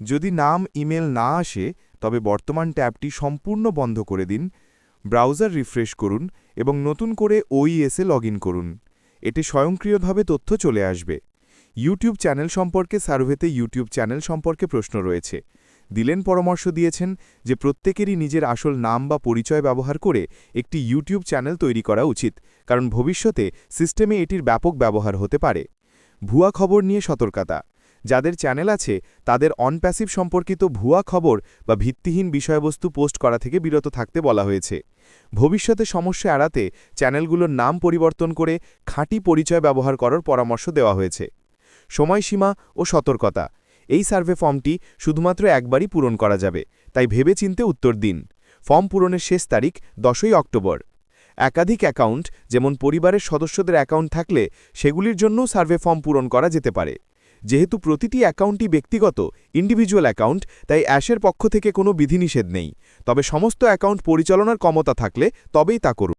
যদি নাম ইমেল না আসে, তবে বর্তমান ট্যাবটি সম্পূর্ণ বন্ধ করে দিন, ব্রাউজার রিফ্রেশ করুন এবং নতুন করে ওইএসে লগ করুন। এতে স্বয়ংক্রিয়ভাবে তথ্য চলে আসবে। ইউটিউব চ্যানেল সম্পর্কে সার্ভেতে ইউটিউব চ্যানেল সম্পর্কে প্রশ্ন রয়েছে। দিলেন পরামর্শ দিয়েছেন যে প্রত্যেকেরই নিজের আসল নাম বা পরিচয় ব্যবহার করে একটি ইউটিউব চ্যানেল তৈরি করা উচিত, কারণ ভবিষ্যতে সিস্টেমে এটির ব্যাপক ব্যবহার হতে পারে। ভুয়া খবর নিয়ে সতর্কতা। যাদের চ্যানেল আছে, তাদের অনপ্যাসিভ সম্পর্কিত ভুয়া খবর বা ভিত্তিহীন বিষয়বস্তু পোস্ট করা থেকে বিরত থাকতে বলা হয়েছে। ভবিষ্যতে সমস্যা এড়াতে চ্যানেলগুলোর নাম পরিবর্তন করে খাঁটি পরিচয় ব্যবহার করার পরামর্শ দেওয়া হয়েছে। সময়সীমা ও সতর্কতা। এই সার্ভে ফর্মটি শুধুমাত্র একবারই পূরণ করা যাবে, তাই ভেবেচিন্তে উত্তর দিন। ফর্ম পূরণের শেষ তারিখ দশই অক্টোবর। একাধিক অ্যাকাউন্ট, যেমন পরিবারের সদস্যদের অ্যাকাউন্ট থাকলে, সেগুলির জন্যও সার্ভে ফর্ম পূরণ করা যেতে পারে। যেহেতু প্রতিটি অ্যাকাউন্টই ব্যক্তিগত ইন্ডিভিজুয়াল অ্যাকাউন্ট তাই অ্যাশের পক্ষ থেকে কোনো বিধিনিষেধ নেই। তবে সমস্ত অ্যাকাউন্ট পরিচালনার ক্ষমতা থাকলে তবেই তা করুন।